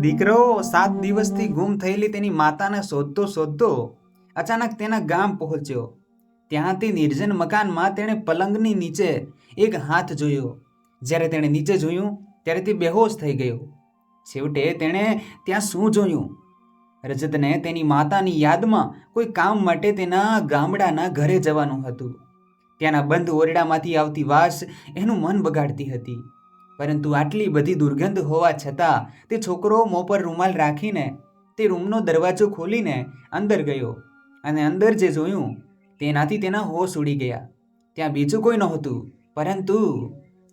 દીકરો સાત દિવસથી ગુમ થયેલી તેની માતાને શોધતો શોધતો અચાનક તેના ગામ પહોંચ્યો. ત્યાંથી નિર્જન મકાનમાં તેણે પલંગની નીચે એક હાથ જોયો. જ્યારે તેણે નીચે જોયું, ત્યારે તે બેહોશ થઈ ગયો. છેવટે તેણે ત્યાં શું જોયું? રજતને તેની માતાની યાદમાં કોઈ કામ માટે તેના ગામડાના ઘરે જવાનું હતું. ત્યાંના બંધ ઓરડામાંથી આવતી વાસ એનું મન બગાડતી હતી. પરંતુ આટલી બધી દુર્ગંધ હોવા છતાં તે છોકરો મોં પર રૂમાલ રાખીને તે રૂમનો દરવાજો ખોલીને અંદર ગયો અને અંદર જે જોયું તેનાથી તેના હોશ ઉડી ગયા. ત્યાં બીજું કોઈ નહોતું. પરંતુ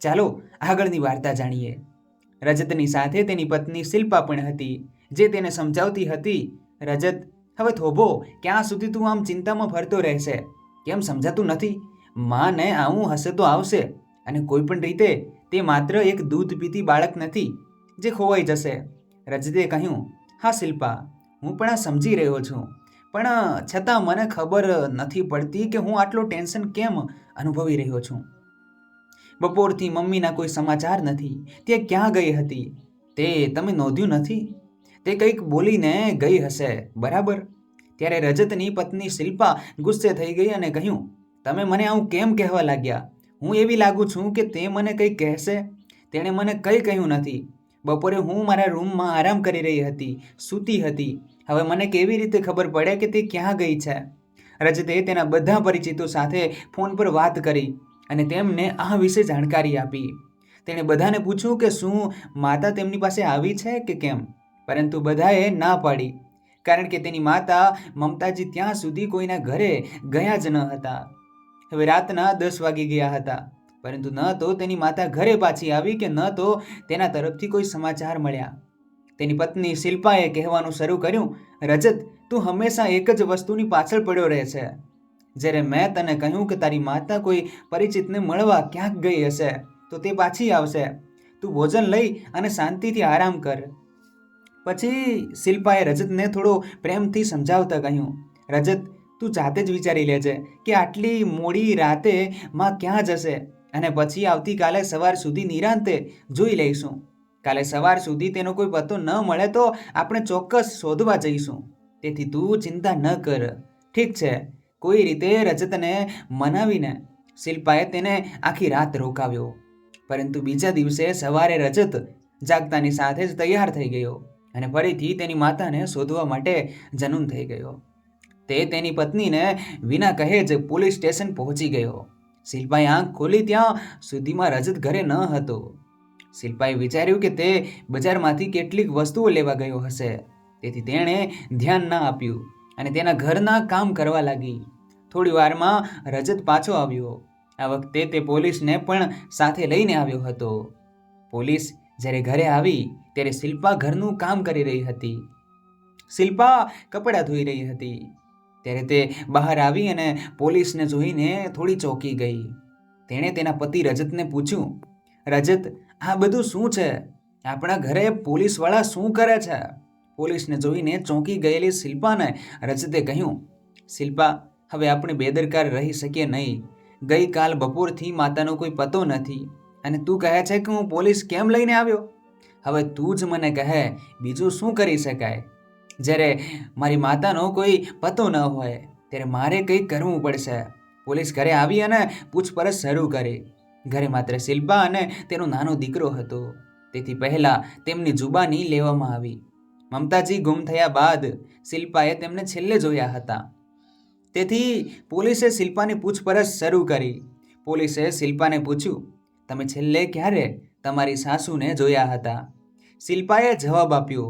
ચાલો આગળની વાર્તા જાણીએ. રજતની સાથે તેની પત્ની શિલ્પા પણ હતી, જે તેને સમજાવતી હતી, રજત, હવે થોભો, ક્યાં સુધી તું આમ ચિંતામાં ફરતો રહેશે? કેમ સમજાતું નથી? માને આવું હશે તો આવશે. અને કોઈ પણ રીતે તે માત્ર એક દૂધ પીતી બાળક નથી, જે ખોવાઈ જશે. રજતે કહ્યું, હા શિલ્પા, હું પણ આ સમજી રહ્યો છું. પણ છતાં મને ખબર નથી પડતી કે હું આટલું ટેન્શન કેમ અનુભવી રહ્યો છું. બપોરથી મમ્મીના કોઈ સમાચાર નથી. તે ક્યાં ગઈ હતી? તે તમે નોંધ્યું નથી? તે કંઈક બોલીને ગઈ હશે, બરાબર? ત્યારે રજતની પત્ની શિલ્પા ગુસ્સે થઈ ગઈ અને કહ્યું, તમે મને આવું કેમ કહેવા લાગ્યા? હું એવી લાગું છું કે તે મને કંઈ કહેશે. તેણે મને કંઈ કહ્યું નથી. બપોરે હું મારા રૂમમાં આરામ કરી રહી હતી, સૂતી હતી. હવે મને કેવી રીતે ખબર પડે કે તે ક્યાં ગઈ છે? રજતે તેના બધા પરિચિતો સાથે ફોન પર વાત કરી અને તેમને આ વિશે જાણકારી આપી. તેણે બધાને પૂછ્યું કે શું માતા તેમની પાસે આવી છે કે કેમ? પરંતુ બધાએ ના પાડી, કારણ કે તેની માતા મમતાજી ત્યાં સુધી કોઈના ઘરે ગયા જ ન હતા. હવે રાતના દસ વાગી ગયા હતા. પરંતુ ન તો તેની માતા ઘરે પાછી આવી કે ન તો તેના તરફથી કોઈ સમાચાર મળ્યા. તેની પત્ની શિલ્પાએ કહેવાનું શરૂ કર્યું, રજત, તું હંમેશા એક જ વસ્તુની પાછળ પડ્યો રહે છે. જ્યારે મેં તને કહ્યું કે તારી માતા કોઈ પરિચિતને મળવા ક્યાંક ગઈ હશે, તો તે પાછી આવશે. તું ભોજન લઈ અને શાંતિથી આરામ કર. પછી શિલ્પાએ રજતને થોડો પ્રેમથી સમજાવતા કહ્યું, રજત તું જાતે જ વિચારી લેજે કે આટલી મોડી રાતે માં ક્યાં જશે અને પછી આવતીકાલે સવાર સુધી નિરાંતે જોઈ લઈશું. કાલે સવાર સુધી તેનો કોઈ પત્તો ન મળે તો આપણે ચોક્કસ શોધવા જઈશું. તેથી તું ચિંતા ન કર. ઠીક છે, કોઈ રીતે રજતને મનાવીને શિલ્પાએ તેને આખી રાત રોકાવ્યો. પરંતુ બીજા દિવસે સવારે રજત જાગતાની સાથે જ તૈયાર થઈ ગયો અને ફરીથી તેની માતાને શોધવા માટે જનૂન થઈ ગયો. તે તેની પત્નીને વિના કહે જ પોલીસ સ્ટેશન પહોંચી ગયો. શિલ્પાએ આંખ ખોલી ત્યાં સુધીમાં રજત ઘરે ન હતો. શિલ્પાએ વિચાર્યું કે તે બજારમાંથી કેટલીક વસ્તુઓ લેવા ગયો હશે. તેથી તેણે ધ્યાન ના આપ્યું અને તેના ઘરના કામ કરવા લાગી. થોડી વારમાં રજત પાછો આવ્યો. આ વખતે તે પોલીસને પણ સાથે લઈને આવ્યો હતો. પોલીસ જ્યારે ઘરે આવી ત્યારે શિલ્પા ઘરનું કામ કરી રહી હતી. શિલ્પા કપડાં ધોઈ રહી હતી. ત્યારે તે બહાર આવી અને પોલીસને જોઈને થોડી ચોંકી ગઈ. તેણે તેના પતિ રજતને પૂછ્યું, રજત, આ બધું શું છે? આપણા ઘરે પોલીસવાળા શું કરે છે? પોલીસને જોઈને ચોંકી ગયેલી શિલ્પાને રજતે કહ્યું, શિલ્પા, હવે આપણે બેદરકાર રહી શકીએ નહીં. ગઈકાલ બપોરથી માતાનો કોઈ પતો નથી. અને તું કહે છે કે હું પોલીસ કેમ લઈને આવ્યો? હવે તું જ મને કહે, બીજું શું કરી શકાય? જ્યારે મારી માતાનો કોઈ પતો ન હોય, ત્યારે મારે કંઈક કરવું પડશે. પોલીસ ઘરે આવી અને પૂછપરછ શરૂ કરી. ઘરે માત્ર શિલ્પા અને તેનો નાનો દીકરો હતો. તેથી પહેલાં તેમની જુબાની લેવામાં આવી. મમતાજી ગુમ થયા બાદ શિલ્પાએ તેમને છેલ્લે જોયા હતા. તેથી પોલીસે શિલ્પાની પૂછપરછ શરૂ કરી. પોલીસે શિલ્પાને પૂછ્યું, તમે છેલ્લે ક્યારે તમારી સાસુને જોયા હતા? શિલ્પાએ જવાબ આપ્યો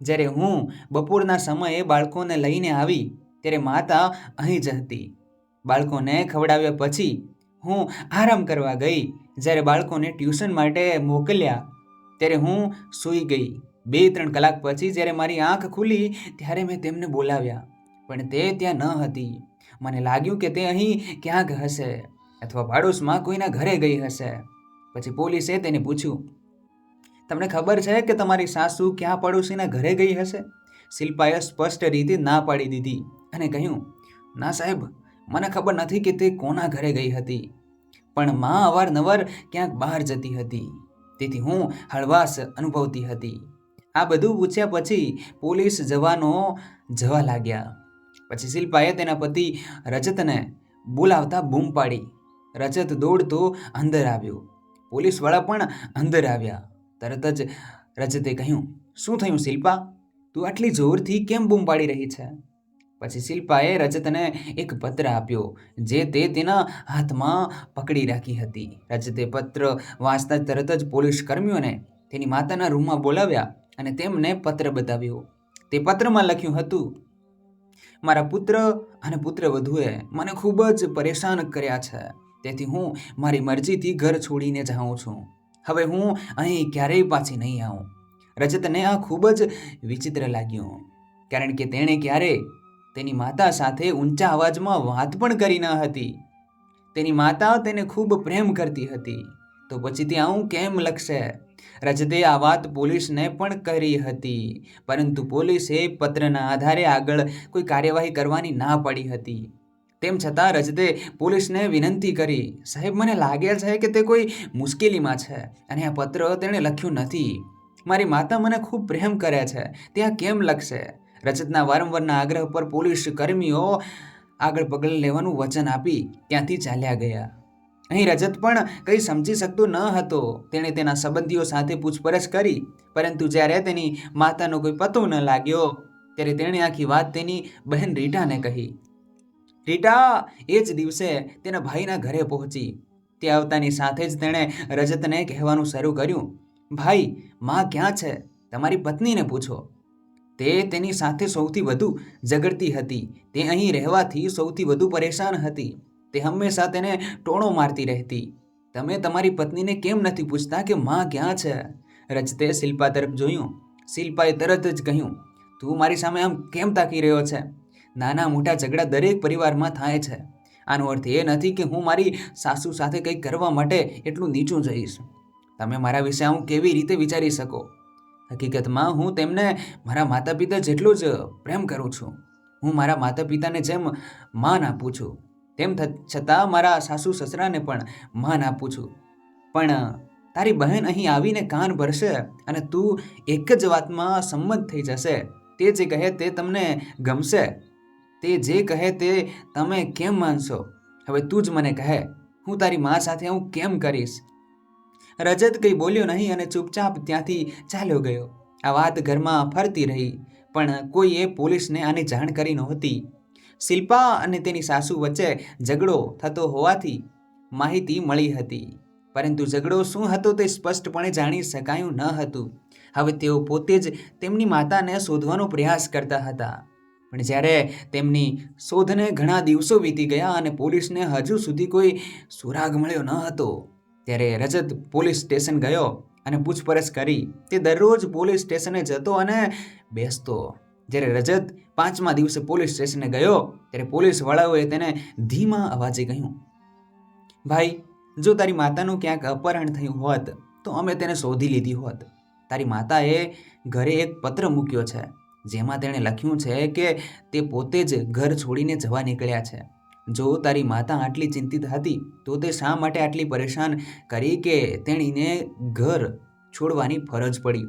જ્યારે હું બપોરના સમયે બાળકોને લઈને આવી, ત્યારે માતા અહીં જ હતી. બાળકોને ખવડાવ્યા પછી હું આરામ કરવા ગઈ, જ્યારે બાળકોને ટ્યુશન માટે મોકલ્યા. ત્યારે હું સૂઈ ગઈ. બે ત્રણ કલાક પછી જ્યારે મારી આંખ ખુલી, ત્યારે મેં તેમને બોલાવ્યા. પણ તે ત્યાં ન હતી. મને લાગ્યું કે તે અહીં ક્યાંક હશે અથવા પાડોશમાં કોઈના ઘરે ગઈ હશે. પછી પોલીસે તેને પૂછ્યું તમને ખબર છે કે તમારી સાસુ ક્યાં પડોશીના ઘરે ગઈ હશે? શિલ્પાએ સ્પષ્ટ રીતે ના પાડી દીધી અને કહ્યું, ના સાહેબ, મને ખબર નથી કે તે કોના ઘરે ગઈ હતી. પણ માં અવારનવાર ક્યાંક બહાર જતી હતી. તેથી હું હળવાશ અનુભવતી હતી. આ બધું પૂછ્યા પછી પોલીસ જવાનો જવા લાગ્યા. પછી શિલ્પાએ તેના પતિ રજતને બોલાવતા બૂમ પાડી. રજત દોડતો અંદર આવ્યો. પોલીસવાળા પણ અંદર આવ્યા. તરત જ રજતે કહ્યું, શું થયું શિલ્પા? તું આટલી જોરથી કેમ બૂમ પાડી રહી છે? પછી શિલ્પાએ રજતને એક પત્ર આપ્યો, જે તે તેના હાથમાં પકડી રાખી હતી. રજતે પત્ર વાંચતા તરત જ પોલીસ કર્મીઓને તેની માતાના રૂમમાં બોલાવ્યા અને તેમને પત્ર બતાવ્યો. તે પત્રમાં લખ્યું હતું, મારા પુત્ર અને પુત્રવધુએ મને ખૂબ જ પરેશાન કર્યા છે. તેથી હું મારી મરજીથી ઘર છોડીને જાઉં છું. હવે હું અહીં ક્યારેય પાછી નહીં આવું. રજતને આ ખૂબ જ વિચિત્ર લાગ્યું, કારણ કે તેણે ક્યારેય તેની માતા સાથે ઊંચા અવાજમાં વાત પણ કરી ન હતી. તેની માતા તેને ખૂબ પ્રેમ કરતી હતી. તો પછી તે આવું કેમ લખશે? રજતે આ વાત પોલીસને પણ કરી હતી, પરંતુ પોલીસે પત્રના આધારે આગળ કોઈ કાર્યવાહી કરવાની ના પડી હતી. તેમ છતાં રજતે પોલીસને વિનંતી કરી. સાહેબ, મને લાગે છે કે તે કોઈ મુશ્કેલીમાં છે અને આ પત્ર તેણે લખ્યું નથી. મારી માતા મને ખૂબ પ્રેમ કરે છે. ત્યાં કેમ લખશે? રજતના વારંવારના આગ્રહ પર પોલીસ કર્મીઓ આગળ પગલાં લેવાનું વચન આપી ત્યાંથી ચાલ્યા ગયા. અહીં રજત પણ કંઈ સમજી શકતો ન હતો. તેણે તેના સંબંધીઓ સાથે પૂછપરછ કરી. પરંતુ જ્યારે તેની માતાનો કોઈ પતો ન લાગ્યો, ત્યારે તેણે આખી વાત તેની બહેન રીટાને કહી. રીટા, એ જ દિવસે તેના ભાઈના ઘરે પહોંચી. તે આવતાની સાથે જ તેણે રજતને કહેવાનું શરૂ કર્યું, ભાઈ, માં ક્યાં છે? તમારી પત્નીને પૂછો. તે તેની સાથે સૌથી વધુ ઝઘડતી હતી. તે અહીં રહેવાથી સૌથી વધુ પરેશાન હતી. તે હંમેશા તેને ટોણો મારતી રહેતી. તમે તમારી પત્નીને કેમ નથી પૂછતા કે માં ક્યાં છે? રજતે શિલ્પા તરફ જોયું. શિલ્પાએ તરત જ કહ્યું, તું મારી સામે આમ કેમ તાકી રહ્યો છે? નાના મોટા ઝઘડા દરેક પરિવારમાં થાય છે. આનો અર્થ એ નથી કે હું મારી સાસુ સાથે કંઈક કરવા માટે એટલું નીચું જઈશ. તમે મારા વિશે હું કેવી રીતે વિચારી શકો? હકીકતમાં હું તેમને મારા માતા પિતા જેટલું જ પ્રેમ કરું છું. હું મારા માતા પિતાને જેમ માન આપું છું, તેમ છતાં મારા સાસુ સસરાને પણ માન આપું છું. પણ તારી બહેન અહીં આવીને કાન ભરશે અને તું એક જ વાતમાં સંમત થઈ જશે. તે જે કહે તે તમને ગમશે. તે જે કહે તે તમે કેમ માનશો? હવે તું જ મને કહે, હું તારી મા સાથે હું કેમ કરીશ? રજત કંઈ બોલ્યો નહીં અને ચૂપચાપ ત્યાંથી ચાલ્યો ગયો. આ વાત ઘરમાં ફરતી રહી, પણ કોઈએ પોલીસને આની જાણ કરી નહોતી. શિલ્પા અને તેની સાસુ વચ્ચે ઝઘડો થતો હોવાથી માહિતી મળી હતી. પરંતુ ઝઘડો શું હતો તે સ્પષ્ટપણે જાણી શકાયું ન હતું. હવે તેઓ પોતે જ તેમની માતાને શોધવાનો પ્રયાસ કરતા હતા. પણ જ્યારે તેમની શોધને ઘણા દિવસો વીતી ગયા અને પોલીસને હજુ સુધી કોઈ સુરાગ મળ્યો ન હતો, ત્યારે રજત પોલીસ સ્ટેશન ગયો અને પૂછપરછ કરી. તે દરરોજ પોલીસ સ્ટેશને જતો અને બેસતો. જ્યારે રજત પાંચમા દિવસે પોલીસ સ્ટેશને ગયો, ત્યારે પોલીસવાળાઓએ તેને ધીમા અવાજે કહ્યું, ભાઈ, જો તારી માતાનું ક્યાંક અપહરણ થયું હોત, તો અમે તેને શોધી લીધી હોત. તારી માતાએ ઘરે એક પત્ર મૂક્યો છે. જેમાં તેણે લખ્યું છે કે તે પોતે જ ઘર છોડીને જવા નીકળ્યા છે. જો તારી માતા આટલી ચિંતિત હતી, તો તે શા માટે આટલી પરેશાન કરી કે તેણીને ઘર છોડવાની ફરજ પડી?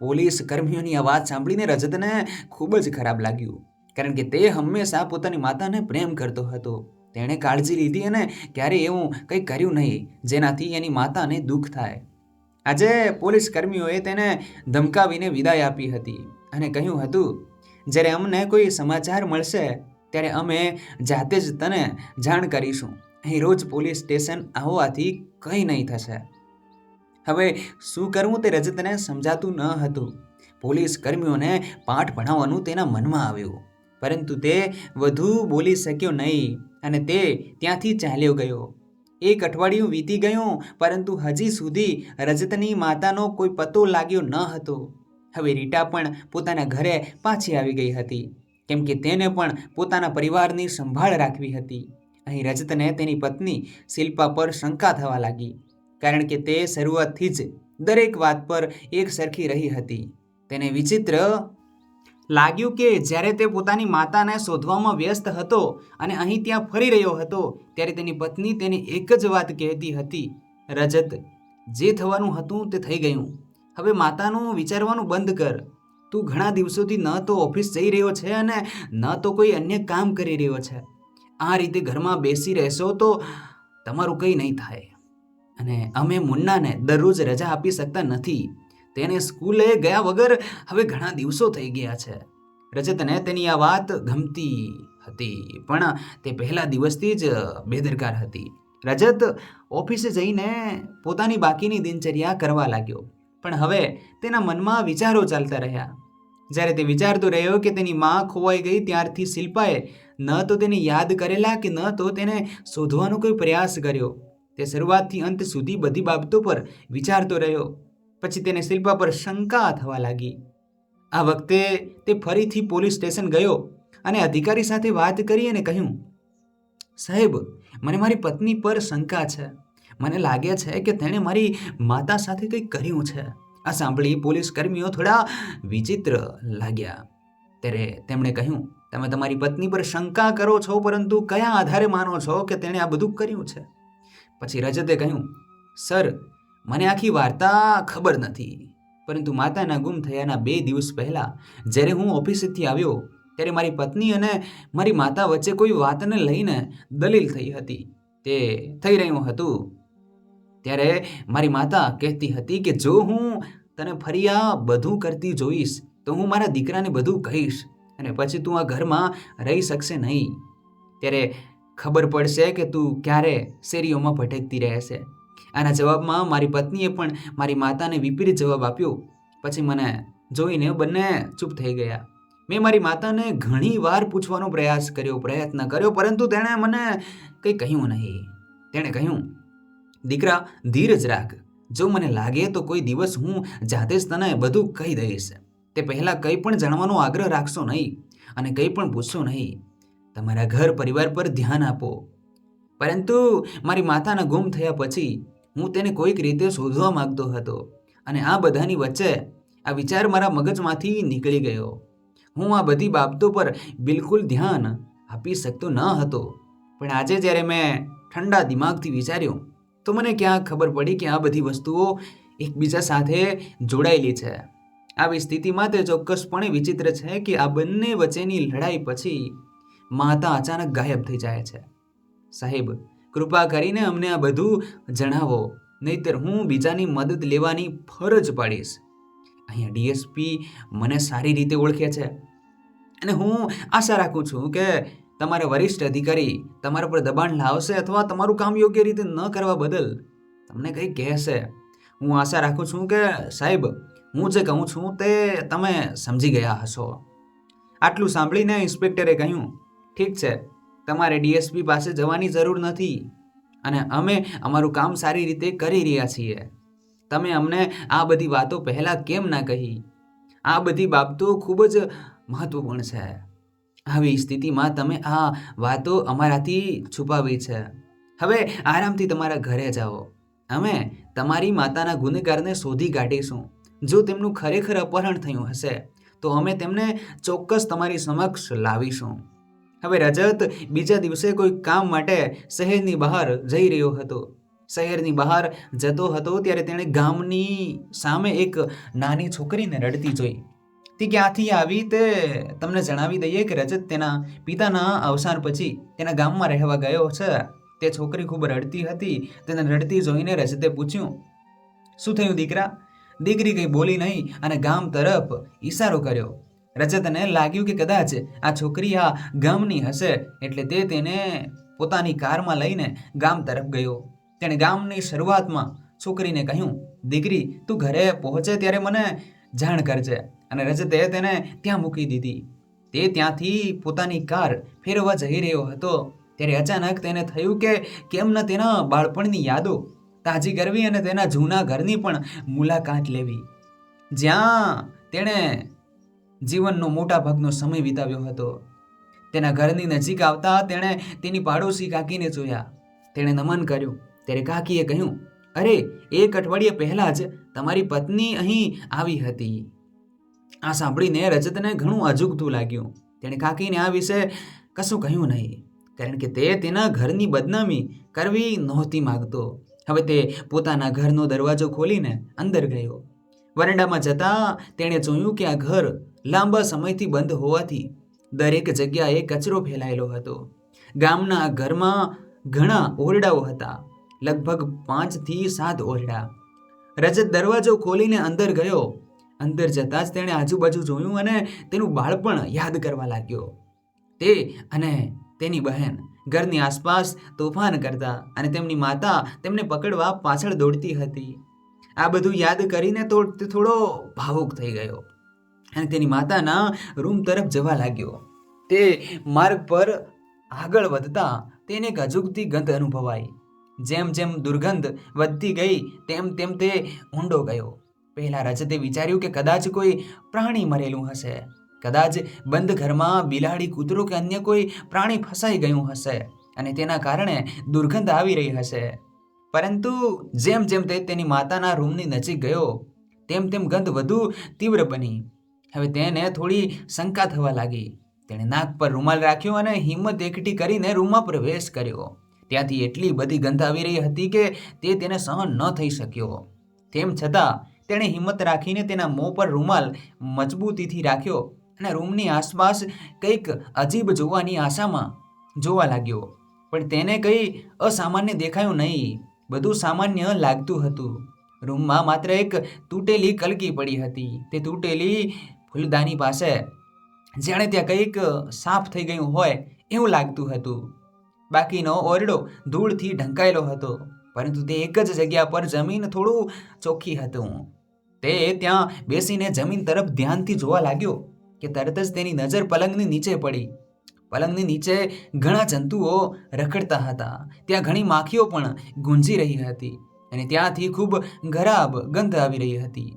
પોલીસ કર્મીઓની આ વાત સાંભળીને રજતને ખૂબ જ ખરાબ લાગ્યું, કારણ કે તે હંમેશા પોતાની માતાને પ્રેમ કરતો હતો. તેણે કાળજી લીધી અને ક્યારેય એવું કંઈ કર્યું નહીં, જેનાથી એની માતાને દુઃખ થાય. આજે પોલીસ કર્મીઓએ તેને ધમકાવીને વિદાય આપી હતી. અને કહ્યું હતું, જ્યારે અમને કોઈ સમાચાર મળશે, ત્યારે અમે જાતે જ તને જાણ કરીશું. અહીં રોજ પોલીસ સ્ટેશન આવવાથી કંઈ નહીં થશે. હવે શું કરવું તે રજતને સમજાતું ન હતું. પોલીસ કર્મીઓને પાઠ ભણાવવાનું તેના મનમાં આવ્યું. પરંતુ તે વધુ બોલી શક્યો નહીં અને તે ત્યાંથી ચાલ્યો ગયો. એક અઠવાડિયું વીતી ગયું, પરંતુ હજી સુધી રજતની માતાનો કોઈ પતો લાગ્યો ન હતો. હવે રીટા પણ પોતાના ઘરે પાછી આવી ગઈ હતી. કેમ કે તેને પણ પોતાના પરિવારની સંભાળ રાખવી હતી. અહીં રજતને તેની પત્ની શિલ્પા પર શંકા થવા લાગી, કારણ કે તે શરૂઆતથી જ દરેક વાત પર એક સરખી રહી હતી. તેને વિચિત્ર લાગ્યું કે જ્યારે તે પોતાની માતાને શોધવામાં વ્યસ્ત હતો અને અહીં ત્યાં ફરી રહ્યો હતો, ત્યારે તેની પત્ની તેને એક જ વાત કહેતી હતી, રજત, જે થવાનું હતું તે થઈ ગયું. હવે માતાનું વિચારવાનું બંધ કર. તું ઘણા દિવસોથી ન તો ઓફિસ જઈ રહ્યો છે અને ન તો કોઈ અન્ય કામ કરી રહ્યો છે. આ રીતે ઘરમાં બેસી રહેશો તો તમારું કંઈ નહીં થાય. અને અમે મુન્નાને દરરોજ રજા આપી શકતા નથી. તેને સ્કૂલે ગયા વગર હવે ઘણા દિવસો થઈ ગયા છે. રજતને તેની આ વાત ગમતી હતી, પણ તે પહેલા દિવસથી જ બેદરકાર હતી. રજત ઓફિસે જઈને પોતાની બાકીની દિનચર્યા કરવા લાગ્યો. પણ હવે તેના મનમાં વિચારો ચાલતા રહ્યા. જ્યારે તે વિચારતો રહ્યો કે તેની માં ખોવાઈ ગઈ ત્યારથી શિલ્પાએ ન તો તેને યાદ કરેલા કે ન તો તેને શોધવાનો કોઈ પ્રયાસ કર્યો. તે શરૂઆતથી અંત સુધી બધી બાબતો પર વિચારતો રહ્યો. પછી તેને શિલ્પા પર શંકા થવા લાગી. આ વખતે તે ફરીથી પોલીસ સ્ટેશન ગયો અને અધિકારી સાથે વાત કરી અને કહ્યું, સાહેબ, મને મારી પત્ની પર શંકા છે. મને લાગે છે કે તેણે મારી માતા સાથે કંઈક કર્યું છે. આ સાંભળી પોલીસ કર્મીઓ થોડા વિચિત્ર લાગ્યા. ત્યારે તેમણે કહ્યું, તમે તમારી પત્ની પર શંકા કરો છો, પરંતુ કયા આધારે માનો છો કે તેણે આ બધું કર્યું છે? પછી રજતે કહ્યું, સર, મને આખી વાર્તા ખબર નથી, પરંતુ માતાના ગુમ થયાના બે દિવસ પહેલાં જ્યારે હું ઓફિસેથી આવ્યો, ત્યારે મારી પત્ની અને મારી માતા વચ્ચે કોઈ વાતને લઈને દલીલ થઈ હતી. તે થઈ રહ્યું હતું. ત્યારે મારી માતા કહેતી હતી કે જો હું તને ફરી આ બધું કરતી જોઈશ, તો હું મારા દીકરાને બધું કહીશ અને પછી તું આ ઘરમાં રહી શકશે નહીં. ત્યારે ખબર પડશે કે તું ક્યારે શેરીઓમાં ભટકતી રહેશે. આના જવાબમાં મારી પત્નીએ પણ મારી માતાને વિપરીત જવાબ આપ્યો. પછી મને જોઈને બંને ચૂપ થઈ ગયા. મેં મારી માતાને ઘણી વાર પૂછવાનો પ્રયાસ કર્યો, પ્રયત્ન કર્યો, પરંતુ તેણે મને કંઈ કહ્યું નહીં. તેણે કહ્યું દીકરા, ધીરજ રાખ. જો મને લાગે તો કોઈ દિવસ હું જાતે જ તને બધું કહી દઈશ. તે પહેલાં કંઈ પણ જાણવાનો આગ્રહ રાખશો નહીં અને કંઈ પણ પૂછશો નહીં. તમારા ઘર પરિવાર પર ધ્યાન આપો. પરંતુ મારી માતાના ગુમ થયા પછી હું તેને કોઈક રીતે શોધવા માગતો હતો અને આ બધાની વચ્ચે આ વિચાર મારા મગજમાંથી નીકળી ગયો. હું આ બધી બાબતો પર બિલકુલ ધ્યાન આપી શકતો ન હતો. પણ આજે જ્યારે મેં ઠંડા દિમાગથી વિચાર્યું તો મને ક્યાં ખબર પડી કે આ બધી વસ્તુઓ એકબીજા સાથે જોડાયેલી છે. આવી સ્થિતિમાં તે ચોક્કસપણે વિચિત્ર છે કે આ બંને વચ્ચેની લડાઈ પછી માતા અચાનક ગાયબ થઈ જાય છે. સાહેબ, કૃપા કરીને અમને આ બધું જણાવો, નહીતર હું બીજાની મદદ લેવાની ફરજ પાડીશ. અહીંયા ડીએસપી મને સારી રીતે ઓળખે છે. અને હું આશા રાખું છું કે તમારા વરિષ્ઠ અધિકારી તમારા પર દબાણ લાવશે અથવા તમારું કામ યોગ્ય રીતે ન કરવા બદલ તમને કંઈ કહેશે? હું આશા રાખું છું કે સાહેબ, હું જે કહું છું તે તમે સમજી ગયા હશો. આટલું સાંભળીને ઇન્સ્પેક્ટરે કહ્યું, ઠીક છે, તમારે ડીએસપી પાસે જવાની જરૂર નથી અને અમે અમારું કામ સારી રીતે કરી રહ્યા છીએ. તમે અમને આ બધી વાતો પહેલાં કેમ ના કહી? આ બધી બાબતો ખૂબ જ મહત્વપૂર્ણ છે. આવી સ્થિતિમાં તમે આ વાતો અમારાથી છુપાવી છે. હવે આરામથી તમારા ઘરે જાઓ. અમે તમારી માતાના ગુનેગારને શોધી કાઢીશું. જો તેમનું ખરેખર અપહરણ થયું હશે, તો અમે તેમને ચોક્કસ તમારી સમક્ષ લાવીશું. હવે રજત બીજા દિવસે કોઈ કામ માટે શહેરની બહાર જઈ રહ્યો હતો. શહેરની બહાર જતો હતો ત્યારે તેણે ગામની સામે એક નાની છોકરીને રડતી જોઈ. તે ક્યાંથી આવી તે તમને જણાવી દઈએ કે રજત તેના પિતાના અવસાન પછી તેના ગામમાં રહેવા ગયો છે. તે છોકરી ખૂબ રડતી હતી. તેને રડતી જોઈને રજતે પૂછ્યું, શું થયું દીકરા? દીકરી કંઈ બોલી નહીં અને ગામ તરફ ઈશારો કર્યો. રજતને લાગ્યું કે કદાચ આ છોકરી આ ગામની હશે એટલે તે તેને પોતાની કારમાં લઈને ગામ તરફ ગયો. તેણે ગામની શરૂઆતમાં છોકરીને કહ્યું, દીકરી, તું ઘરે પહોંચે ત્યારે મને જાણ કરજે. અને રજતે તેને ત્યાં મૂકી દીધી. તે ત્યાંથી પોતાની કાર ફેરવા જઈ રહ્યો હતો. ત્યારે અચાનક તેને થયું કે કેમ ન તેના બાળપણની યાદો તાજી કરવી અને તેના જૂના ઘરની પણ મુલાકાત લેવી. જ્યાં તેણે જીવનનો મોટા ભાગનો સમય વિતાવ્યો હતો. તેના ઘરની નજીક આવતા તેણે તેની પાડોશી કાકીને જોયા. તેણે નમન કર્યું. ત્યારે કાકીએ કહ્યું અરે, એક અઠવાડિયે પહેલાં જ તમારી પત્ની અહીં આવી હતી. આ સાંભળીને રજતને ઘણું અજુગતું લાગ્યું. તેણે કાકીને આ વિશે કશું કહ્યું નહીં, કારણ કે તે તેના ઘરની બદનામી કરવી નહોતી માગતો. હવે તે પોતાના ઘરનો દરવાજો ખોલીને અંદર ગયો. વરંડામાં જતાં તેણે જોયું કે આ ઘર લાંબા સમયથી બંધ હોવાથી દરેક જગ્યાએ કચરો ફેલાયેલો હતો. ગામના ઘરમાં ઘણા ઓરડાઓ હતા. લગભગ પાંચથી સાત ઓરડા. રજત દરવાજો ખોલીને અંદર ગયો. અંદર જતાં જ તેણે આજુબાજુ જોયું અને તેનું બાળપણ યાદ કરવા લાગ્યો. તે અને તેની બહેન ઘરની આસપાસ તોફાન કરતા અને તેમની માતા તેમને પકડવા પાછળ દોડતી હતી. આ બધું યાદ કરીને તો તે થોડો ભાવુક થઈ ગયો અને તેની માતાના રૂમ તરફ જવા લાગ્યો. તે માર્ગ પર આગળ વધતા તેને એક અજુગતી ગંધ અનુભવાઈ. જેમ જેમ દુર્ગંધ વધતી ગઈ, તેમ તેમ તે ઊંડો ગયો. પહેલાં રજતે વિચાર્યું કે કદાચ કોઈ પ્રાણી મરેલું હશે. કદાચ બંધ ઘરમાં બિલાડી, કૂતરો કે અન્ય કોઈ પ્રાણી ફસાઈ ગયું હશે અને તેના કારણે દુર્ગંધ આવી રહી હશે. પરંતુ જેમ જેમ તે તેની માતાના રૂમની નજીક ગયો, તેમ તેમ ગંધ વધુ તીવ્ર બની. હવે તેને થોડી શંકા થવા લાગી. તેણે નાક પર રૂમાલ રાખ્યો અને હિંમત એકઠી કરીને રૂમમાં પ્રવેશ કર્યો. ત્યાંથી એટલી બધી ગંધ આવી રહી હતી કે તે તેને સહન ન થઈ શક્યો. તેમ છતાં, તેણે હિંમત રાખીને તેના મોં પર રૂમાલ મજબૂતીથી રાખ્યો અને રૂમની આસપાસ કંઈક અજીબ જોવાની આશામાં જોવા લાગ્યો. પણ તેને કંઈ અસામાન્ય દેખાયું નહીં. બધું સામાન્ય લાગતું હતું. રૂમમાં માત્ર એક તૂટેલી કલકી પડી હતી. તે તૂટેલી ફૂલદાની પાસે, જાણે ત્યાં કંઈક સાફ થઈ ગયું હોય એવું લાગતું હતું. બાકીનો ઓરડો ધૂળથી ઢંકાયેલો હતો, પરંતુ તે એક જ જગ્યા પર જમીન થોડું ચોખ્ખી હતું. તે ત્યાં બેસીને જમીન તરફ ધ્યાનથી જોવા લાગ્યો કે તરત જ તેની નજર પલંગની નીચે પડી. પલંગની નીચે ઘણા જંતુઓ રખડતા હતા. ત્યાં ઘણી માખીઓ પણ ગુંજી રહી હતી અને ત્યાંથી ખૂબ ખરાબ ગંધ આવી રહી હતી.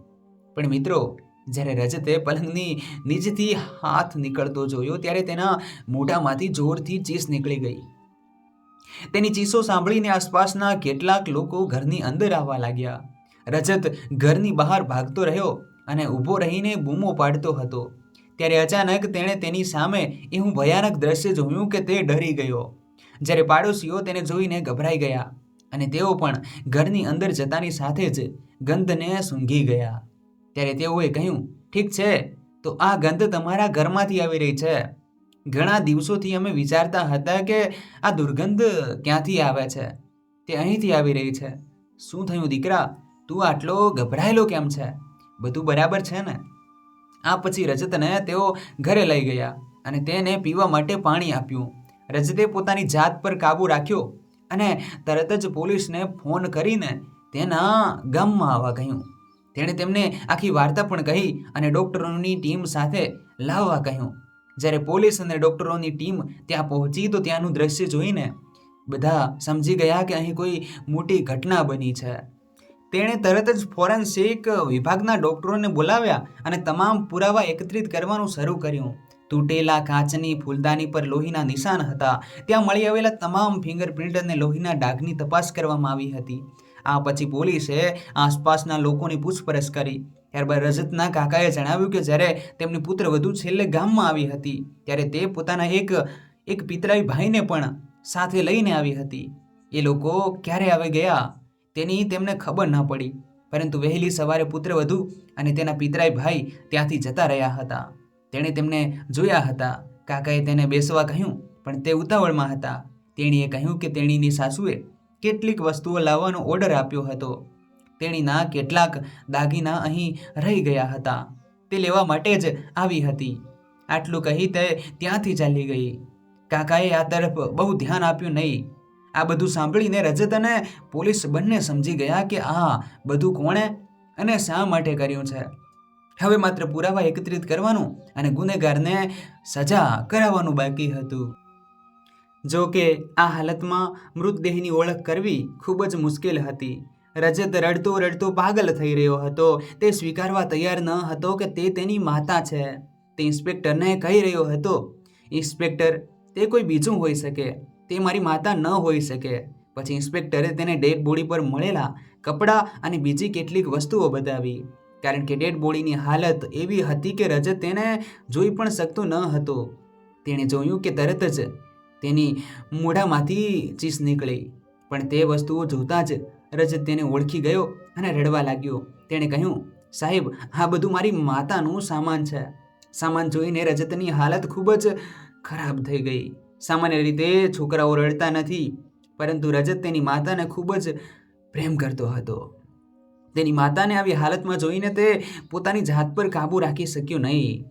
પણ મિત્રો, જ્યારે રજતે પલંગની નીચેથી હાથ નીકળતો જોયો, ત્યારે તેના મોઢામાંથી જોરથી ચીસ નીકળી ગઈ. તેની ચીસો સાંભળીને આસપાસના કેટલાક લોકો ઘરની અંદર આવવા લાગ્યા. રજત ઘરની બહાર ભાગતો રહ્યો અને ઊભો રહીને બૂમો પાડતો હતો. ત્યારે અચાનક તેણે તેની સામે એવું ભયાનક દ્રશ્ય જોયું કે તે ડરી ગયો. જ્યારે પાડોશીઓ તેને જોઈને ગભરાઈ ગયા અને તેઓ પણ ઘરની અંદર જતાની સાથે જ ગંધને સૂંઘી ગયા. ત્યારે તેઓએ કહ્યું, ઠીક છે, તો આ ગંધ તમારા ઘરમાંથી આવી રહી છે. ઘણા દિવસોથી અમે વિચારતા હતા કે આ દુર્ગંધ ક્યાંથી આવે છે? તે અહીંથી આવી રહી છે. શું થયું દીકરા? તું આટલો ગભરાયેલો કેમ છે? બધું બરાબર છે ને? આ પછી રજતને તેઓ ઘરે લઈ ગયા અને તેને પીવા માટે પાણી આપ્યું. રજતે પોતાની જાત પર કાબૂ રાખ્યો અને તરત જ પોલીસને ફોન કરીને તેના ગામમાં આવવા કહ્યું. તેણે તેમને આખી વાર્તા પણ કહી અને ડૉક્ટરોની ટીમ સાથે લાવવા કહ્યું. જ્યારે પોલીસ અને ડૉક્ટરોની ટીમ ત્યાં પહોંચી તો ત્યાંનું દ્રશ્ય જોઈને બધા સમજી ગયા કે અહીં કોઈ મોટી ઘટના બની છે. તેણે તરત જ ફોરેન્સિક વિભાગના ડૉક્ટરોને બોલાવ્યા અને તમામ પુરાવા એકત્રિત કરવાનું શરૂ કર્યું. તૂટેલા કાચની ફૂલદાની પર લોહીના નિશાન હતા. ત્યાં મળી આવેલા તમામ ફિંગરપ્રિન્ટ અને લોહીના ડાઘની તપાસ કરવામાં આવી હતી. આ પછી પોલીસે આસપાસના લોકોની પૂછપરછ કરી. ત્યારબાદ રજતના કાકાએ જણાવ્યું કે જ્યારે તેમની પુત્ર વધુ છેલ્લે ગામમાં આવી હતી, ત્યારે તે પોતાના એક એક પિતરાઈ ભાઈને પણ સાથે લઈને આવી હતી. એ લોકો ક્યારે આવી ગયા તેની તેમને ખબર ન પડી, પરંતુ વહેલી સવારે પુત્રવધુ અને તેના પિતરાઈ ભાઈ ત્યાંથી જતા રહ્યા હતા. તેણે તેમને જોયા હતા. કાકાએ તેને બેસવા કહ્યું, પણ તે ઉતાવળમાં હતા. તેણીએ કહ્યું કે તેણીની સાસુએ કેટલીક વસ્તુઓ લાવવાનો ઓર્ડર આપ્યો હતો. તેણીના કેટલાક દાગીના અહીં રહી ગયા હતા. તે લેવા માટે જ આવી હતી. આટલું કહી તે ત્યાંથી ચાલી ગઈ. કાકાએ આ તરફ બહુ ધ્યાન આપ્યું નહીં. આ બધું સાંભળીને રજત અને પોલીસ બંને સમજી ગયા કે આ બધું કોણે અને શા માટે કર્યું છે. હવે માત્ર પુરાવા એકત્રિત કરવાનું અને ગુનેગારને સજા કરાવવાનું બાકી હતું. જો કે આ હાલતમાં મૃતદેહની ઓળખ કરવી ખૂબ જ મુશ્કેલ હતી. રજત રડતો રડતો પાગલ થઈ રહ્યો હતો. તે સ્વીકારવા તૈયાર ન હતો કે તે તેની માતા છે. તે ઇન્સ્પેક્ટરને કહી રહ્યો હતો, ઇન્સ્પેક્ટર, તે કોઈ બીજું હોઈ શકે. તે મારી માતા ન હોઈ શકે. પછી ઇન્સ્પેક્ટરે તેને ડેડ બોડી પર મળેલા કપડાં અને બીજી કેટલીક વસ્તુઓ બતાવી. કારણ કે ડેડ બોડીની હાલત એવી હતી કે રજત તેને જોઈ પણ શકતો ન હતો. તેણે જોયું કે તરત જ તેની મોઢામાંથી ચીસ નીકળી. પણ તે વસ્તુઓ જોતાં જ રજત તેને ઓળખી ગયો અને રડવા લાગ્યો. તેણે કહ્યું, સાહેબ, આ બધું મારી માતાનું સામાન છે. સામાન જોઈને રજતની હાલત ખૂબ જ ખરાબ થઈ ગઈ. સામાન્ય રીતે છોકરાઓ રડતા નથી, પરંતુ રજત તેની માતાને ખૂબ જ પ્રેમ કરતો હતો. તેની માતાને આવી હાલતમાં જોઈને તે પોતાની જાત પર કાબૂ રાખી શક્યો નહીં.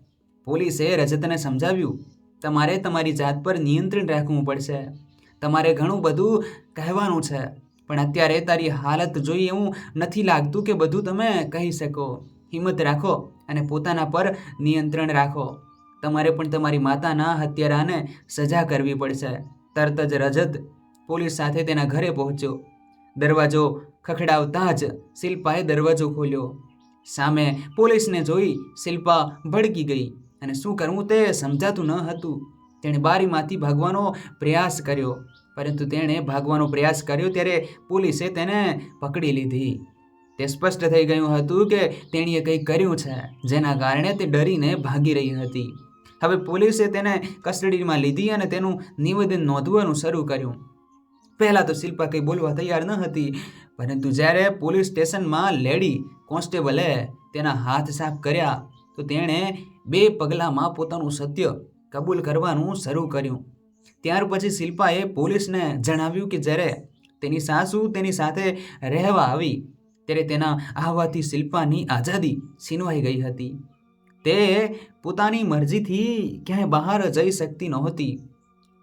પોલીસે રજતને સમજાવ્યું, તમારે તમારી જાત પર નિયંત્રણ રાખવું પડશે. તમારે ઘણું બધું કહેવાનું છે. પણ અત્યારે તારી હાલત જોઈ એવું નથી લાગતું કે બધું તમે કહી શકો. હિંમત રાખો અને પોતાના પર નિયંત્રણ રાખો. તમારે પણ તમારી માતાના હત્યારાને સજા કરવી પડશે. તરત જ રજત પોલીસ સાથે તેના ઘરે પહોંચ્યો. દરવાજો ખખડાવતા જ શિલ્પાએ દરવાજો ખોલ્યો. સામે પોલીસને જોઈ શિલ્પા ભડકી ગઈ અને શું કરવું તે સમજાતું ન હતું. તેણે બારીમાંથી ભાગવાનો પ્રયાસ કર્યો. પરંતુ તેણે ભાગવાનો પ્રયાસ કર્યો ત્યારે પોલીસે તેને પકડી લીધી. તે સ્પષ્ટ થઈ ગયું હતું કે તેણીએ કંઈક કર્યું છે, જેના કારણે તે ડરીને ભાગી રહી હતી. હવે પોલીસે તેને કસ્ટડીમાં લીધી અને તેનું નિવેદન નોંધવાનું શરૂ કર્યું. પહેલાં તો શિલ્પા કંઈ બોલવા તૈયાર ન હતી, પરંતુ જ્યારે પોલીસ સ્ટેશનમાં લેડી કોન્સ્ટેબલે તેના હાથ સાફ કર્યા, તો તેણે બે પગલાંમાં પોતાનું સત્ય કબૂલ કરવાનું શરૂ કર્યું. ત્યાર પછી શિલ્પાએ પોલીસને જણાવ્યું કે જ્યારે તેની સાસુ તેની સાથે રહેવા આવી, ત્યારે તેના આવવાથી શિલ્પાની આઝાદી છીનવાઈ ગઈ હતી. તે પોતાની મરજીથી ક્યાંય બહાર જઈ શકતી નહોતી.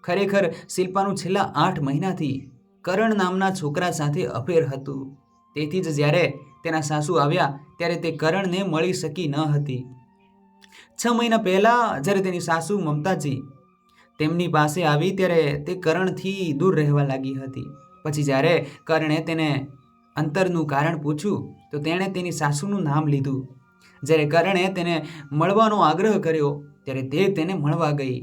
ખરેખર શિલ્પાનું છેલ્લા આઠ મહિનાથી કરણ નામના છોકરા સાથે અફેર હતું. તેથી જ જ્યારે તેના સાસુ આવ્યા, ત્યારે તે કરણને મળી શકી ન હતી. છ મહિના પહેલાં જ્યારે તેની સાસુ મમતાજી તેમની પાસે આવી ત્યારે તે કરણથી દૂર રહેવા લાગી હતી. પછી જ્યારે કર્ણે તેને અંતરનું કારણ પૂછ્યું, તો તેણે તેની સાસુનું નામ લીધું. જ્યારે કર્ણે તેને મળવાનો આગ્રહ કર્યો, ત્યારે તે તેને મળવા ગઈ.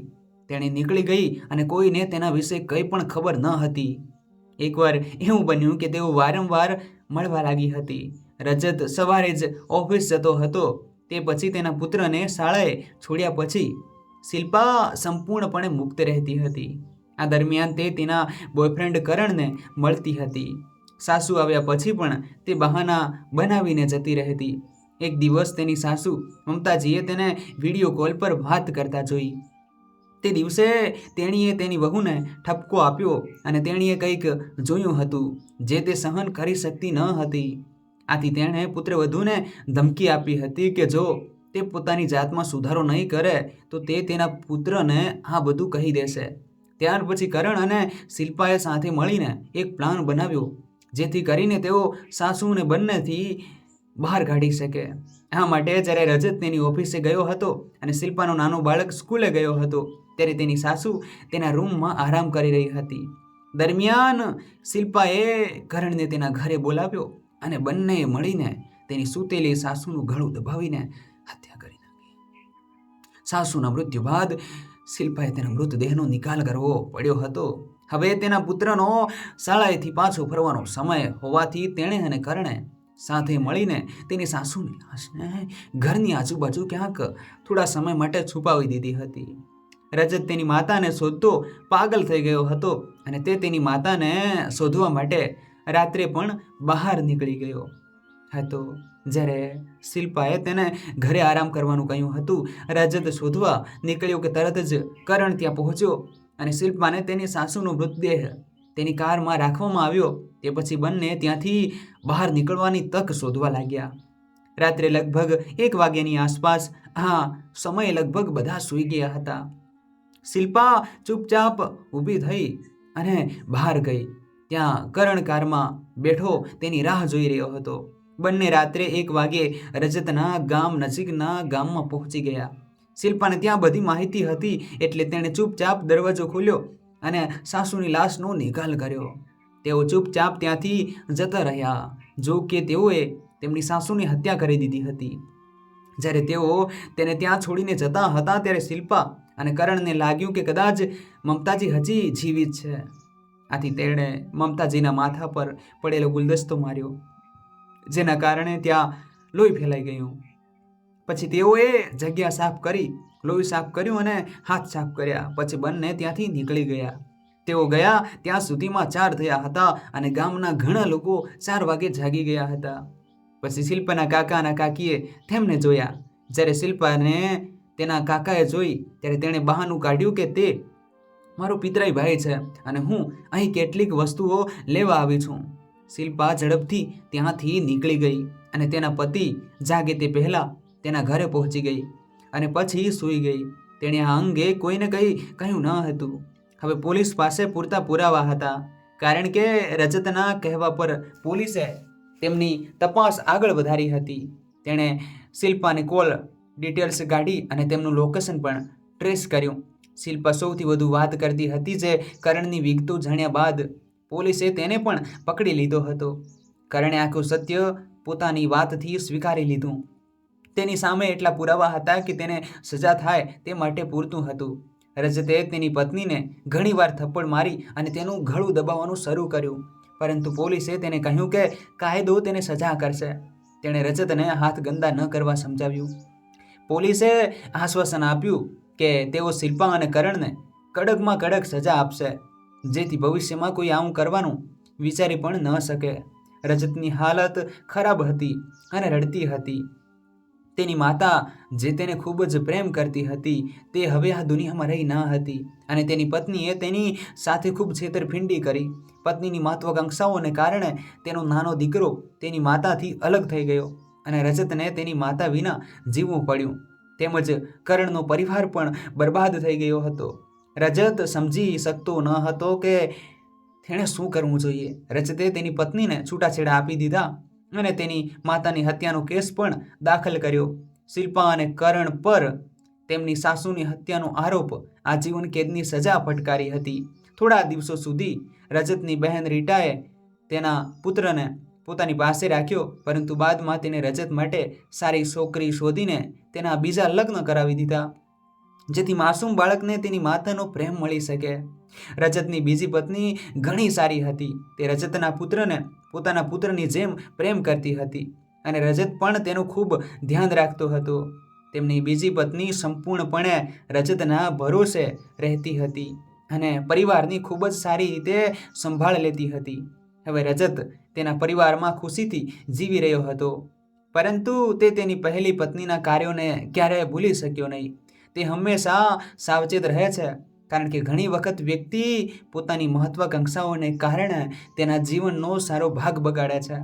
તેણે નીકળી ગઈ અને કોઈને તેના વિશે કંઈ પણ ખબર ન હતી. એકવાર એવું બન્યું કે તેઓ વારંવાર મળવા લાગી હતી. રજત સવારે જ ઓફિસ જતો હતો. તે પછી તેના પુત્રને શાળાએ છોડ્યા પછી શિલ્પા સંપૂર્ણપણે મુક્ત રહેતી હતી. આ દરમિયાન તે તેના બોયફ્રેન્ડ કરણને મળતી હતી. સાસુ આવ્યા પછી પણ તે બહાના બનાવીને જતી રહેતી. એક દિવસ તેની સાસુ મમતાજીએ તેને વીડિયો કોલ પર વાત કરતા જોઈ. તે દિવસે તેણીએ તેની વહુને ઠપકો આપ્યો અને તેણીએ કંઈક જોયું હતું જે તે સહન કરી શકતી ન હતી. આથી તેણે પુત્રવધૂને ધમકી આપી હતી કે જો તે પોતાની જાતમાં સુધારો નહીં કરે, તો તે તેના પુત્રને આ બધું કહી દેશે. ત્યાર પછી કરણ અને શિલ્પાએ સાથે મળીને એક પ્લાન બનાવ્યો, જેથી કરીને તેઓ સાસુને બંનેથી બહાર કાઢી શકે. આ માટે જ્યારે રજત તેની ઓફિસે ગયો હતો અને શિલ્પાનો નાનો બાળક સ્કૂલે ગયો હતો, ત્યારે તેની સાસુ તેના રૂમમાં આરામ કરી રહી હતી. દરમિયાન શિલ્પાએ કરણને તેના ઘરે બોલાવ્યો અને બંનેએ મળીને તેની સૂતેલી સાસુનું ગળું દબાવીને સાસુના મૃત્યુ બાદ શિલ્પાએ તેના મૃતદેહનો નિકાલ કરવો પડ્યો હતો. હવે તેના પુત્રનો શાળાએથી પાછો ફરવાનો સમય હોવાથી તેણે અને કરણે સાથે મળીને તેની સાસુની લાશને ઘરની આજુબાજુ ક્યાંક થોડા સમય માટે છુપાવી દીધી હતી. રજત તેની માતાને શોધતો પાગલ થઈ ગયો હતો અને તે તેની માતાને શોધવા માટે રાત્રે પણ બહાર નીકળી ગયો હતો. જ્યારે શિલ્પાએ તેને ઘરે આરામ કરવાનું કહ્યું હતું રજત શોધવા નીકળ્યો કે તરત જ કરણ ત્યાં પહોંચ્યો અને શિલ્પાને તેની સાસુનો મૃતદેહ તેની કારમાં રાખવામાં આવ્યો. તે પછી બંને ત્યાંથી બહાર નીકળવાની તક શોધવા લાગ્યા. રાત્રે લગભગ એક વાગ્યાની આસપાસ, હા, સમયે લગભગ બધા સૂઈ ગયા હતા. શિલ્પા ચૂપચાપ ઊભી થઈ અને બહાર ગઈ. ત્યાં કરણ કારમાં બેઠો તેની રાહ જોઈ રહ્યો હતો. બંને રાત્રે એક વાગે રજતના ગામ નજીકના ગામમાં પહોંચી ગયા. શિલ્પાને ત્યાં બધી માહિતી હતી એટલે તેણે ચૂપચાપ દરવાજો ખોલ્યો અને સાસુની લાશનો નિકાલ કર્યો. તેઓ ચૂપચાપ ત્યાંથી જતા રહ્યા. જો કે તેઓએ તેમની સાસુની હત્યા કરી દીધી હતી. જ્યારે તેઓ તેને ત્યાં છોડીને જતા હતા ત્યારે શિલ્પા અને કરણને લાગ્યું કે કદાચ મમતાજી હજી જીવિત છે. આથી તેણે મમતાજીના માથા પર પડેલો ગુલદસ્તો માર્યો. જેના કારણે ત્યાં લોહી ફેલાઈ ગયું. પછી તેઓએ જગ્યા સાફ કરી, લોહી સાફ કર્યું અને હાથ સાફ કર્યા. પછી બંને ત્યાંથી નીકળી ગયા. તેઓ ગયા, ત્યાં સુધીમાં ચાર થયા હતા અને ગામના ઘણા લોકો ચાર વાગે જાગી ગયા હતા. પછી શિલ્પાના કાકા અને કાકીએ તેમને જોયા. જ્યારે શિલ્પાને તેના કાકાએ જોઈ, ત્યારે તેણે બહાનું કાઢ્યું કે તે મારો પિતરાઈ ભાઈ છે અને હું અહીં કેટલીક વસ્તુઓ લેવા આવી છું. શિલ્પા ઝડપથી ત્યાંથી નીકળી ગઈ અને તેના પતિ જાગે તે પહેલાં તેના ઘરે પહોંચી ગઈ અને પછી સૂઈ ગઈ. તેણે આ અંગે કોઈને કંઈ કહ્યું ન હતું. હવે પોલીસ પાસે પૂરતા પુરાવા હતા. કારણ કે રજતના કહેવા પર પોલીસે તેમની તપાસ આગળ વધારી હતી. તેણે શિલ્પાને કોલ, ડિટેલ્સ કાઢી અને તેમનું લોકેશન પણ ટ્રેસ કર્યું. શિલ્પા સૌથી વધુ વાત કરતી હતી જે કરણની વિગતો જાણ્યા બાદ પોલીસે તેને પણ પકડી લીધો હતો. કરણે આખું સત્ય પોતાની વાતથી સ્વીકારી લીધું. તેની સામે એટલા પુરાવા હતા કે તેને સજા થાય તે માટે પૂરતું હતું. રજતે તેની પત્નીને ઘણીવાર થપ્પડ મારી અને તેનું ગળું દબાવવાનું શરૂ કર્યું. પરંતુ પોલીસે તેને કહ્યું કે કાયદો તેને સજા કરશે. તેણે રજતને હાથ ગંદા ન કરવા સમજાવ્યું. પોલીસે આશ્વાસન આપ્યું કે તેઓ શિલ્પા અને કરણને કડકમાં કડક સજા આપશે. જેથી ભવિષ્યમાં કોઈ આવું કરવાનું વિચારી પણ ન શકે. રજતની હાલત ખરાબ હતી અને રડતી હતી. તેની માતા, જે તેને ખૂબ જ પ્રેમ કરતી હતી, તે હવે આ દુનિયામાં રહી ન હતી અને તેની પત્નીએ તેની સાથે ખૂબ છેતરપિંડી કરી. પત્નીની મહત્વાકાંક્ષાઓને કારણે તેનો નાનો દીકરો તેની માતાથી અલગ થઈ ગયો અને રજતને તેની માતા વિના જીવવું પડ્યું. તેમજ કરણનો પરિવાર પણ બરબાદ થઈ ગયો હતો. રજત સમજી શકતો ન હતો કે તેણે શું કરવું જોઈએ. રજતે તેની પત્નીને છૂટાછેડા આપી દીધા અને તેની માતાની હત્યાનો કેસ પણ દાખલ કર્યો. શિલ્પા અને કરણ પર તેમની સાસુની હત્યાનો આરોપ આજીવન કેદની સજા ફટકારી હતી. થોડા દિવસો સુધી રજતની બહેન રીટાએ તેના પુત્રને પોતાની પાસે રાખ્યો, પરંતુ બાદમાં તેને રજત માટે સારી છોકરી શોધીને તેના બીજા લગ્ન કરાવી દીધા. જેથી માસૂમ બાળકને તેની માતાનો પ્રેમ મળી શકે. રજતની બીજી પત્ની ઘણી સારી હતી. તે રજતના પુત્રને, પોતાના પુત્રની જેમ પ્રેમ કરતી હતી અને રજત પણ તેનું ખૂબ ધ્યાન રાખતો હતો. તેમની બીજી પત્ની સંપૂર્ણપણે રજતના ભરોસે રહેતી હતી અને પરિવારની ખૂબ જ સારી રીતે સંભાળ લેતી હતી. હવે રજત તેના પરિવારમાં ખુશીથી જીવી રહ્યો હતો. પરંતુ તે તેની પહેલી પત્નીના કાર્યોને ક્યારેય ભૂલી શક્યો નહીં. તે હંમેશા સાવચેત રહે છે. કારણ કે ઘણી વખત વ્યક્તિ પોતાની મહત્વાકાંક્ષાઓને કારણે તેના જીવનનો સારો ભાગ બગાડે છે.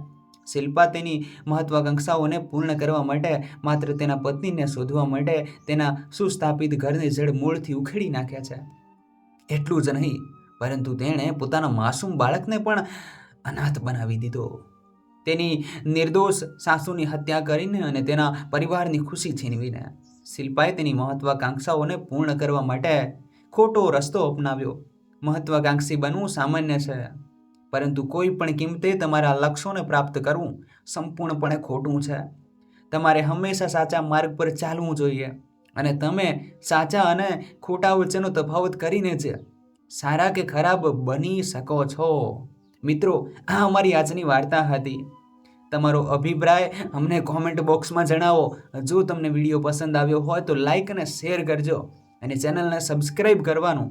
શિલ્પા તેની મહત્વાકાંક્ષાઓને પૂર્ણ કરવા માટે માત્ર તેના પત્નીને શોધવા માટે તેના સુસ્થાપિત ઘરની જડ મૂળથી ઉખેડી નાખે છે. એટલું જ નહીં, પરંતુ તેણે પોતાના માસૂમ બાળકને પણ અનાથ બનાવી દીધો. તેની નિર્દોષ સાસુની હત્યા કરીને અને તેના પરિવારની ખુશી છીનવીને. શિલ્પાએ તેની મહત્વાકાંક્ષાઓને પૂર્ણ કરવા માટે ખોટો રસ્તો અપનાવ્યો. મહત્વાકાંક્ષી બનવું સામાન્ય છે, પરંતુ કોઈ પણ કિંમતે તમારા લક્ષ્યોને પ્રાપ્ત કરવું સંપૂર્ણપણે ખોટું છે. તમારે હંમેશા સાચા માર્ગ પર ચાલવું જોઈએ અને તમે સાચા અને ખોટા વચ્ચેનો તફાવત કરીને જ સારા કે ખરાબ બની શકો છો. મિત્રો, આ અમારી આજની વાર્તા હતી. તમારો અભિપ્રાય અમને કોમેન્ટ બોક્સમાં જણાવો. જો તમને વીડિયો પસંદ આવ્યો હોય તો લાઇક અને શેર કરજો અને ચેનલને સબસ્ક્રાઈબ કરવાનું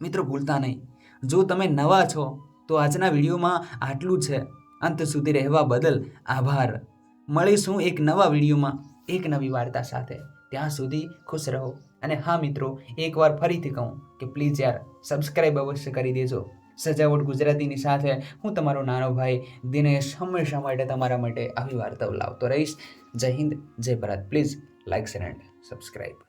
મિત્રો ભૂલતા નહીં. જો તમે નવા છો તો આજના વિડીયોમાં આટલું છે. અંત સુધી રહેવા બદલ આભાર. મળીશું એક નવા વિડીયોમાં એક નવી વાર્તા સાથે. ત્યાં સુધી ખુશ રહો. અને હા મિત્રો એકવાર ફરીથી કહું કે પ્લીઝ યાર સબસ્ક્રાઈબ અવશ્ય કરી દેજો. સજાવટ ગુજરાતીની સાથે હું તમારો નાનો ભાઈ દિનેશ હંમેશા માટે તમારા માટે આવી વાર્તાઓ લાવતો રહીશ. જય હિન્દ, જય Bharat. Please like share and subscribe